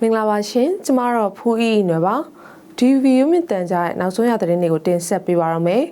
မင်္ဂလာပါရှင်ကျမတော့ဖူးအီအီနွယ်ပါဒီဗီယိုမြင့်တန်ကြားရဲ့နောက်ဆုံးရသတင်းတွေကိုတင်ဆက်ပေးပါရမယ်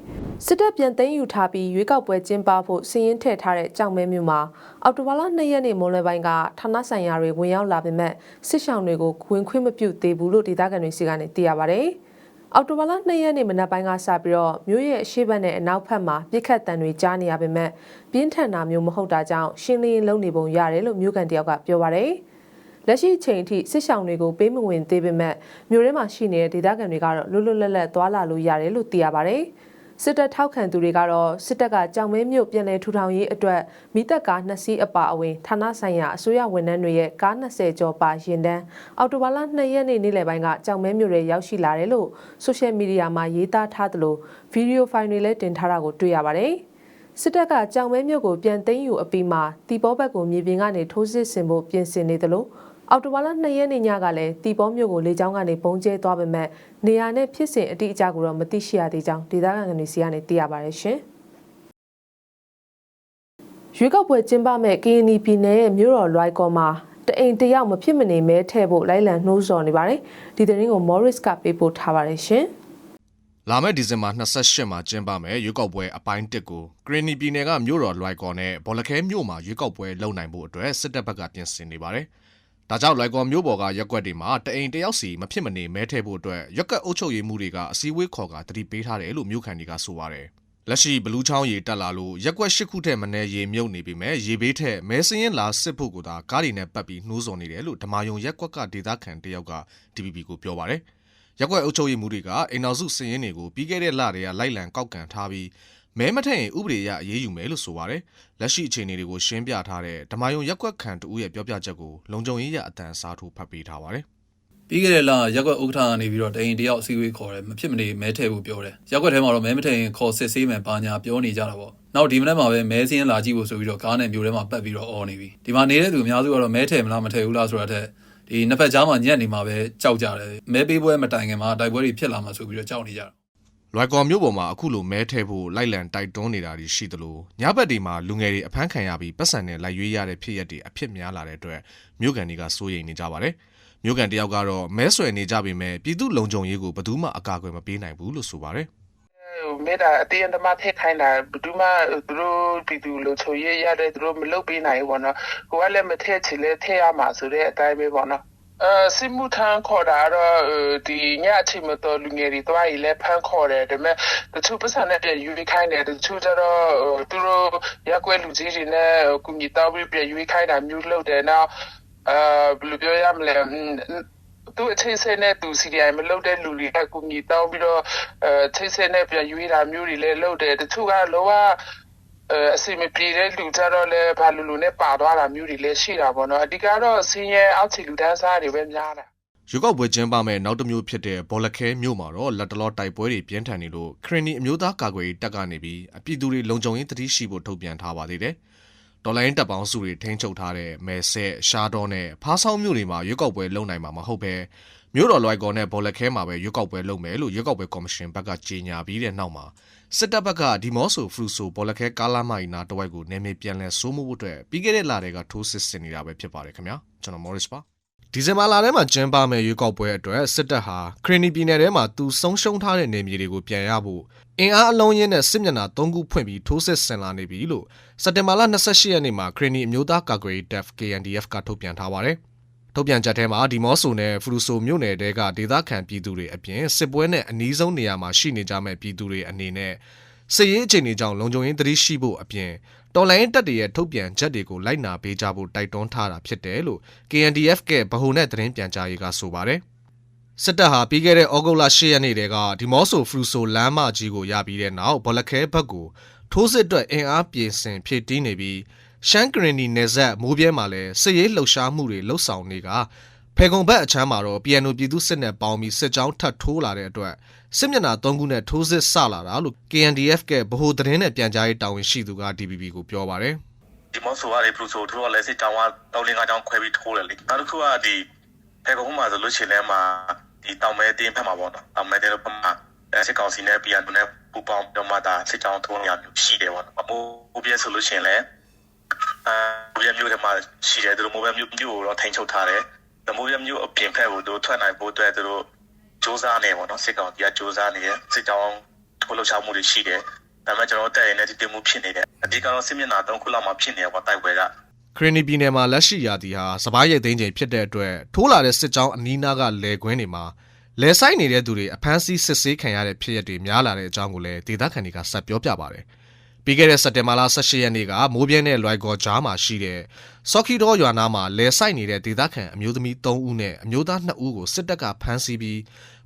စစ်တပ်ပြန်သိမ်းယူထားပြီးရွေးကောက်ပွဲကျင်းပဖို့စီရင်ထည့်ထားတဲ့ကြောင်မဲမြို့မှာအော်တိုဘာလ2ရက်နေ့မွန်းလွဲပိုင်းကဌာနဆိုင်ရာတွေဝင်ရောက်လာပေမဲ့စစ်ဆောင်တွေကိုဝင်ခွင့်မပြုသေးဘူးလို့ဒေသခံတွေစီကနေသိရပါဗျ။ အော်တိုဘာလ2ရက်နေ့မနက်ပိုင်းကစပြီးတော့မြို့ရဲ့အရှိတ်ဘက်နဲ့အနောက်ဘက်မှာပြစ်ခတ်တံတွေကြားနေရပေမဲ့ပြင်းထန်တာမျိုးမဟုတ်တာကြောင့်ရှင်းလင်းရေးလုပ်နေပုံရတယ်လို့မြို့ကန်တယောက်ကပြောပါဗျ။လက်ရှိအချိန်အထိစစ်ဆောင်တွေကိုပေးမဝင်သေးပေမဲ့မြို့ထဲမှာရှိနေတဲ့ဒေသခံတွေကတော့လွတ်လွတ်လပ်လပ်သွားလာလို့ရတယ်လို့သိရပါဗျ။ စစ်တပ်ထောက်ခံသူတွေကတော့စစ်တပ်ကကြောင်မဲမြို့ပြည်내ထူထောင်ရေးအတွက်မိသက်ကားနှစ်စီးအပါအဝင်ဌာနဆိုင်ရာအစိုးရဝန်ထမ်းတွေရဲ့ကား20ကျော်ပါရင်တန်းအော်တိုဘာလ2ရက်နေ့နေ့လယ်ပိုင်းကကြောင်မဲမြို့ရဲရောက်ရှိလာတယ်လို့ဆိုရှယ်မီဒီယာမှာရေးသားထားသလိုဗီဒီယိုဖိုင်တွေလည်းတင်ထားတာကိုတွေ့ရပါတယ်။စစ်တပ်ကကြောင်မဲမြို့ကိုပြန်သိမ်းယူအပြီးမှာတီဘောဘက်ကိုမြေပြင်ကနေထိုးစစ်ဆင်ဖို့ပြင်ဆင်နေသလို အော်တိုဘာလ2ရက်နေ့ညကလည်းတီဘောမြို့ကိုလေကြောင်းကနေပုံကျဲသွားပေမဲ့နေရာနဲ့ဖြစ်စဉ်အတိအကျကိုတော့မသိရှိရသေးကြောင်းဒေသခံတွေစီကနေသိရပါတယ်ရှင်။ရွေးကောက်ပွဲကျင်းပမဲ့ကရင်နီပြည်နယ်ရဲ့မြို့တော်လွိုက်ကော်မှာတအိမ်တယောက်မဖြစ်မနေမဲထည့်ဖို့လိုက်လံနှိုးဆော်နေပါတယ်။ဒီသတင်းကို Morris ကပေးပို့ထားပါတယ်ရှင်။လာမယ့်ဒီဇင်ဘာ28မှာကျင်းပမယ်ရွေးကောက်ပွဲအပိုင်း1ကိုဂရင်းနီပြည်နယ်ကမြို့တော်လွိုက်ကော်နဲ့ဘော်လခဲမြို့မှာရွေးကောက်ပွဲလုပ်နိုင်ဖို့အတွက်စစ်တပ်ဘက်ကပြင်ဆင်နေပါတယ်။ ဒါကြောင့်လွိုက်ကော်မြို့ပေါ်ကရက်ကွက်တွေမှာတအိမ်တယောက်စီမဖြစ်မနေမဲထည့်ဖို့အတွက်ရက်ကွက်အုပ်ချုပ်ရေးမှုတွေကအစည်းအဝေးခေါ်ကတတိပေးထားတယ်လို့မြို့ခံတွေကဆိုပါတယ်။လက်ရှိဘလူးချောင်းရေတက်လာလို့ရက်ကွက်၈ခုထက်မနည်းရေမြုပ်နေပြီမဲ့ရေဘေးထက်မဲစင်းရင်လာစစ်ဖို့ကသာကားတွေနဲ့ပတ်ပြီးနှိုးဆော်နေတယ်လို့ဓမာယုံရက်ကွက်ကဒေသခံတယောက်က DPP ကိုပြောပါတယ်။ရက်ွက်အုပ်ချုပ်ရေးမှုတွေကအိမ်တော်စုစည်ရင်းတွေကိုပြီးခဲ့တဲ့လတွေကလိုက်လံကောက်ကန်ထားပြီး မဲမထက်ရင်ဥပဒေအရအရေးယူမယ်လို့ဆိုပါတယ်။လက်ရှိအခြေအနေတွေကိုရှင်းပြထားတဲ့ဓမာယုံရက်ွက်ခံတူရဲ့ပြောပြချက်ကိုလုံခြုံရေးရအတန်စားထိုးဖတ်ပေးထားပါတယ်။ပြီးခဲ့တဲ့လရက်ကွက်ဥက္ကဋ္ဌကနေပြီးတော့တရင်တယောက်အစည်းအဝေးခေါ်တယ်မဖြစ်မနေမဲထည့်ဖို့ပြောတယ်ရက်ကွက်ထဲမှာတော့မဲမထည့်ရင်ခေါ်စစ်ဆေးမယ်ပါညာပြောနေကြတာပေါ့နောက်ဒီမနေ့မှာပဲမဲစင်းလာကြည့်ဖို့ဆိုပြီးတော့ကားနဲ့မျိုးထဲမှာပတ်ပြီးတော့អော်နေပြီဒီမှာနေတဲ့သူအများစုကတော့မဲထည့်မလားမထည့်ဘူးလားဆိုတာတဲ့ဒီနှစ်ဖက်ကြားမှာညက်နေမှာပဲကြောက်ကြတယ်မဲပေးပွဲမတိုင်ခင်မှာတိုက်ပွဲတွေဖြစ်လာမှာဆိုပြီးတော့ကြောက်နေကြတာ လွိုက်ကော်မြို့ပေါ်မှာအခုလိုမဲထဲဖို့လိုက်လံတိုက်တွန်းနေတာတွေရှိသလိုညဘက်ဒီမှာလူငယ်တွေအဖမ်းခံရပြီးပတ်စံနဲ့လိုက်ရွေးရတဲ့ဖြစ်ရက်တွေအဖြစ်များလာတဲ့အတွက်မြို့ကန်တွေကစိုးရိမ်နေကြပါတယ်။မြို့ကန်တယောက်ကတော့မဲဆွယ်နေကြပေမဲ့ပြည်သူလုံခြုံရေးကိုဘယ်သူမှအကာအကွယ်မပေးနိုင်ဘူးလို့ဆိုပါတယ်မေတ္တာအတင်းဓမ္မထည့်ခိုင်းတာဘယ်သူမှသူတို့ပြည်သူလို့ချိုရရတဲ့သူတို့မလုပ်ပေးနိုင်ဘူးပေါ့နော်ကိုကလည်းမထည့်ချင်လဲထည့်ရမှာဆိုတဲ့အတိုင်းပဲပေါ့နော် အဲစစ်မှုထမ်းခေါ်တာတော့ဒီညအချိန်မတော်လူငယ်တွေတွားရီလဲဖမ်းခေါ်တယ်ဒါပေမဲ့တချို့ပတ်စံနဲ့ပြရွေးခိုင်းတယ်တချို့ကျတော့သူတို့ရက်ွက်လူကြီးတွေနဲ့ကုညီတောင်းပြီးပြရွေးခိုင်းတာမျိုးလုပ်တယ်နောက်အဲဘယ်လိုပြောရမလဲသူအချိန်ဆဲနဲ့သူ CDI မလုပ်တဲ့လူတွေကကုညီတောင်းပြီးတော့အဲချိန်ဆဲနဲ့ပြရွေးတာမျိုးတွေလည်းလုပ်တယ်တချို့ကလောက အဲအစီမပြေတဲ့လူကြတော့လဲဘာလူလူနဲ့ပါသွားတာမျိုးတွေလည်းရှိတာပေါ့နော်အဓိကတော့စင်းရဲအောက်ခြေလူတန်းစားတွေပဲများတာ။ရွေးကောက်ပွဲကျင်းပမဲ့နောက်တစ်မျိုးဖြစ်တဲ့ဘော်လခဲမြို့မှာတော့လက်တလောတိုက်ပွဲတွေပြင်းထန်နေလို့ခရနီအမျိုးသားကာကွယ်ရေးတပ်ကနေပြီးအပြည်သူတွေလုံခြုံရေးတတိရှိဖို့ထုတ်ပြန်ထားပါသေးတယ်။ ဒေါ်လာရင်းတပ်ပေါင်းစုတွေထိန်းချုပ်ထားတဲ့မဲဆက်ရှားတော်နဲ့ဖားဆောင်မြို့တွေမှာရွေးကောက်ပွဲလုပ်နိုင်မှာမဟုတ်ပဲမြို့တော်လွိုက်ကော်နဲ့ဘော်လက်ခဲမှာပဲရွေးကောက်ပွဲလုပ်မယ်လို့ရွေးကောက်ပွဲကော်မရှင်ဘက်ကကြေညာပြီးတဲ့နောက်မှာစစ်တပ်ဘက်ကဒီမော့ဆိုဖရူဆိုဘော်လက်ခဲကားလာမိုင်နာတဝိုက်ကိုနေမေပြန်လဲစိုးမှုဖို့အတွက်ပြီးခဲ့တဲ့လတွေကထိုးစစ်ဆင်နေတာပဲဖြစ်ပါတယ်ခင်ဗျာကျွန်တော် Morris ပါ ဒီဇင်ဘာလထဲမှာကျင်းပမယ့်ရွေးကောက်ပွဲအတွက်စစ်တပ်ဟာခရနီပြည်နယ်ထဲမှာသူဆုံးရှုံးထားတဲ့နေမြေတွေကိုပြန်ရဖို့အင်အားအလုံးရင်းနဲ့စစ်မျက်နှာ၃ခုဖွင့်ပြီးထိုးစစ်ဆင်လာနေပြီလို့စက်တင်ဘာလ28ရက်နေ့မှာခရနီအမျိုးသားကာကွယ်ရေးတပ် KNDF ကထုတ်ပြန်ထားပါတယ်။ထုတ်ပြန်ချက်ထဲမှာဒီမော့ဆိုနဲ့ဖရူဆိုမြို့နယ်တဲကဒေသခံပြည်သူတွေအပြင်စစ်ပွဲနဲ့အနီးဆုံးနေရာမှာရှိနေကြမဲ့ပြည်သူတွေအနေနဲ့စစ်ရေးအခြေအနေကြောင့်လုံခြုံရေးသတိရှိဖို့အပြင် တော်လိုင်းတပ်တွေရဲ့ထုတ်ပြန်ချက်တွေကိုလိုက်နာပေးကြဖို့တိုက်တွန်းထားတာဖြစ်တယ်လို့ KNDF ကဗဟိုနဲ့သတင်းပြန်ကြားရေးကဆိုပါတယ်။စစ်တပ်ဟာပြီးခဲ့တဲ့ဩဂုတ်လ10ရက်နေ့တည်းကဒီမော့ဆိုဖရူဆိုလမ်းမကြီးကိုရပြီးတဲ့နောက်ဘော်လခဲဘက်ကိုထိုးစစ်အတွက်အင်အားပြင်ဆင်ဖြည့်တင်းနေပြီးရှမ်းကရင်နီနယ်ဇက်မိုးပြဲမှာလည်းစစ်ရေးလှုပ်ရှားမှုတွေလှုပ်ဆောင်နေကဖေကုံဘက်အချမ်းမှာတော့ PNO ပြည်သူစစ်နဲ့ပေါင်းပြီးစစ်ကြောင်းထပ်ထိုးလာတဲ့အတွက်စစ်မျက်နှာ၃ခုနဲ့ထိုးစစ်ဆလာတာလို့ KNDF ကဗဟိုသတင်းနဲ့ပြန်ကြားရေးတာဝန်ရှိသူက DPP ကိုပြောပါတယ်ဒီမော့ဆိုကနေပလူဆိုသူတို့ကလည်းစစ်တောင်းကတောင်းလင်းကတောင်းခွဲပြီးထိုးတယ်လေနောက်တစ်ခုကဒီဖေကုန်းမှာဆိုလို့ရှိရင်လည်းမှာဒီတောင်မဲတင်းဖက်မှာပေါ့နော်တောင်မဲတင်းဖက်မှာအဲစစ်ကောင်စီနဲ့ပြန်တူနဲ့ပူပေါင်းတော့မှဒါစစ်တောင်းထိုးနေရမျိုးရှိတယ်ပေါ့နော်အမိုးဘူးပြဲဆိုလို့ရှိရင်လည်းမိုးပြမျိုးထဲမှာရှိတယ်သူတို့မိုးပြမျိုးမျိုးကိုတော့ထိန်းချုပ်ထားတယ်မိုးပြမျိုးအပြင်ဖက်ကိုသူတို့ထွက်နိုင်ဖို့အတွက်သူတို့ စူးစမ်းနေပေါ့နော်စစ်ကောင်စီကစူးစမ်းနေတယ်စစ်ကြောင်းထိုးလှုပ်ရှားမှုတွေရှိတယ်ဒါပေမဲ့ကျွန်တော်တို့တက်ရင်လည်းဒီတင်မှုဖြစ်နေတယ်အဓိကတော့စစ်မျက်နှာ၃ခုလောက်မှဖြစ်နေတယ်ပေါ့တိုက်ပွဲကခရနီပြည်နယ်မှာလက်ရှိရာသီဟာစပားရိတ်သိမ်းချိန်ဖြစ်တဲ့အတွက်ထိုးလာတဲ့စစ်ကြောင်းအနီးနားကလယ်ကွင်းတွေမှာလယ်ဆိုင်နေတဲ့သူတွေအဖမ်းဆီးစစ်ဆေးခံရတဲ့ဖြစ်ရပ်တွေများလာတဲ့အကြောင်းကိုလည်းဒေသခံတွေကဆက်ပြောပြပါတယ်။ ပြီးခဲ့တဲ့စက်တင်ဘာလ18ရက်နေ့ကမိုးပြင်းတဲ့လွိုက်ကော်ကြားမှာရှိတဲ့စော်ခီတော်ရွာနာမှာလယ်ဆိုင်နေတဲ့ဒေသခံအမျိုးသမီး3ဦးနဲ့အမျိုးသား2ဦးကိုစစ်တပ်ကဖမ်းဆီးပြီး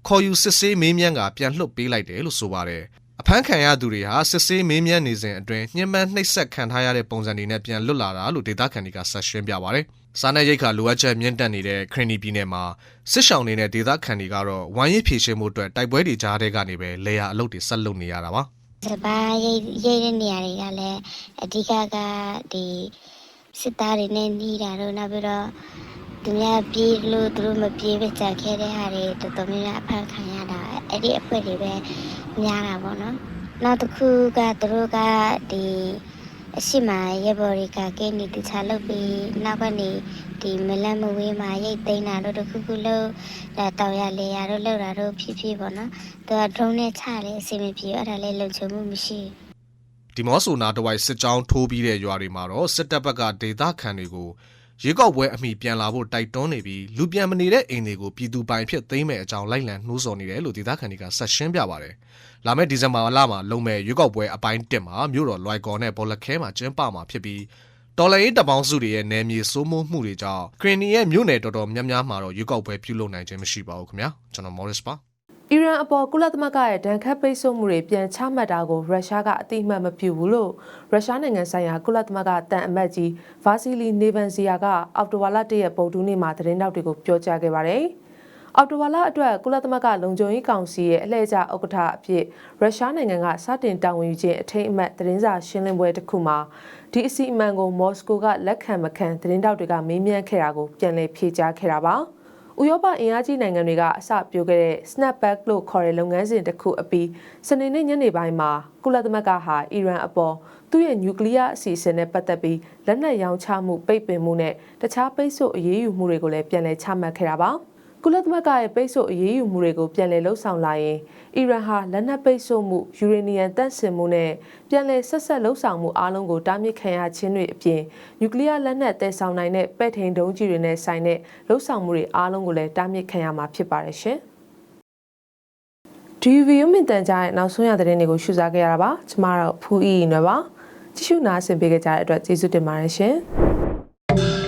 ခေါ်ယူစစ်ဆေးမေးမြန်းကပြန်လွှတ်ပေးလိုက်တယ်လို့ဆိုပါတယ်။အဖမ်းခံရသူတွေဟာစစ်ဆေးမေးမြန်းနေစဉ်အတွင်းညှဉ်းပန်းနှိပ်စက်ခံထားရတဲ့ပုံစံတွေနဲ့ပြန်လွတ်လာတာလို့ဒေသခံတွေကဆက်ရှင်းပြပါတယ်။စားနပ်ရိက္ခာလိုအပ်ချက်မြင့်တက်နေတဲ့ခရနီပြည်နယ်မှာစစ်ရှောင်နေတဲ့ဒေသခံတွေကတော့ဝိုင်းရည်ဖြည့်ရှင်းမှုအတွက်တိုက်ပွဲတွေကြားထဲကနေပဲလေယာအလုပ်တွေဆက်လုပ်နေရတာပါ။ စပါးရိတ်ရိတ်တဲ့နေရာတွေကလည်းအဓိကကဒီစစ်သားတွေနဲ့နှီးတာတော့နောက်ပြီးတော့သူများပြေးလို့သူတို့မပြေးပဲကြာခဲ့တဲ့ဟာတွေတော်တော်များများအဖမ်းခံရတာအဲ့ဒီအဖွဲ့တွေပဲများတာပေါ့နော်နောက်တစ်ခုကသူတို့ကဒီအရှိမရေဘော်တွေကကင်းနေတခြားလုပ်ပြီးနောက်ကနေ ဒီမလန့်မဝေးမှာရိတ်သိမ်းတာတို့တစ်ခုခုလို့ဒါတောင်ရလေရတို့လောက်တာတို့ဖြစ်ဖြစ်ပေါ့နော်သူက drone နဲ့ချလေအစီအမပြေအဲ့ဒါလေးလုံခြုံမှုမရှိဘူးဒီမော့ဆိုနာတဝိုက်စစ်ကြောင်းထိုးပြီးတဲ့ရွာတွေမှာတော့စစ်တပ်ဘက်ကဒေသခံတွေကိုရေကောက်ပွဲအမိပြန်လာဖို့တိုက်တွန်းနေပြီးလူပြန်မနေတဲ့အိမ်တွေကိုပြည်သူပိုင်ဖြစ်သိမ်းမဲ့အကြောင်းလိုက်လံနှိုးဆော်နေတယ်လို့ဒေသခံတွေကဆက်ရှင်းပြပါတယ်။လာမယ့်ဒီဇင်ဘာလမှာလုံမဲ့ရေကောက်ပွဲအပိုင်း1မှာမြို့တော်လွိုင်ကော်နဲ့ဘောလခဲမှာကျင်းပမှာဖြစ်ပြီး တော်လိုင်းတပ်ပေါင်းစုတွေရဲ့နယ်မြေစိုးမိုးမှုတွေကြောင့်ခရင်နီရဲ့မြို့နယ်တော်တော်များများမှာတော့ရေကောက်ပွဲပြုလုပ်နိုင်ခြင်းမရှိပါဘူးခင်ဗျာကျွန်တော်မော်ရစ်ပါအီရန်အပေါ်ကုလသမဂ္ဂရဲ့ဒဏ်ခတ်ပိတ်ဆို့မှုတွေပြန်ချမှတ်တာကိုရုရှားကအတိအမှတ်မပြုဘူးလို့ရုရှားနိုင်ငံဆိုင်ရာကုလသမဂ္ဂတန်အမတ်ကြီးဗာစီလီနေဗန်ဇီယာကအောက်တိုဘာလ၁ရက်ပုံတူးနေ့မှာသတင်းတောက်တွေကိုပြောကြားခဲ့ပါတယ်။ အောက်တိုဘာလအတွက်ကုလသမဂ္ဂလုံခြုံရေးကောင်စီရဲ့အလှည့်ကျဥက္ကဋ္ဌအဖြစ်ရုရှားနိုင်ငံကစတင်တာဝန်ယူခြင်းအထိမ်းအမှတ်သတင်းစာရှင်းလင်းပွဲတစ်ခုမှာဒီအစီအမံကိုမော်စကိုကလက်ခံမခံသတင်းတောက်တွေကမေးမြန်းခဲ့တာကိုပြန်လည်ဖြေကြားခဲ့တာပါ။ဥရောပအင်အားကြီးနိုင်ငံတွေကအစပြုခဲ့တဲ့ snapback လို့ခေါ်တဲ့လုပ်ငန်းစဉ်တစ်ခုအပြီးစနေနေ့ညနေပိုင်းမှာကုလသမဂ္ဂဟာအီရန်အပေါ်သူ့ရဲ့နျူကလ িয়ার အစီအစဉ်နဲ့ပတ်သက်ပြီးလက်နက်ရောင်းချမှုပိတ်ပင်မှုနဲ့တခြားပိတ်ဆို့အရေးယူမှုတွေကိုလည်းပြန်လည်ချမှတ်ခဲ့တာပါ ကုလသမဂ္ဂရဲ့ပိတ်ဆို့အရေးယူမှုတွေကိုပြန်လည်လှုပ်ဆောင်လာရင်အီရန်ဟာလက်နက်ပိတ်ဆို့မှုယူရေနီယံတန့်စင်မှုနဲ့ပြန်လည်ဆက်ဆက်လှုပ်ဆောင်မှုအားလုံးကိုတားမြစ်ခံရခြင်းတွေအပြင်နျူကလ িয়ার လက်နက်တည်ဆောင်နိုင်တဲ့ပဲ့ထိန်ဒုံးကြီးတွေနဲ့ဆိုင်တဲ့လှုပ်ဆောင်မှုတွေအားလုံးကိုလည်းတားမြစ်ခံရမှာဖြစ်ပါတယ်ရှင်။ DV ရုံးမြင့်တန်ကြားရဲ့နောက်ဆုံးရသတင်းတွေကိုရှုစားခဲ့ရတာပါ။ကျမတို့ဖူးအီနွယ်ပါ။ကြည့်ရှုနားဆင်ပေးကြတဲ့အတွက်ကျေးဇူးတင်ပါတယ်ရှင်။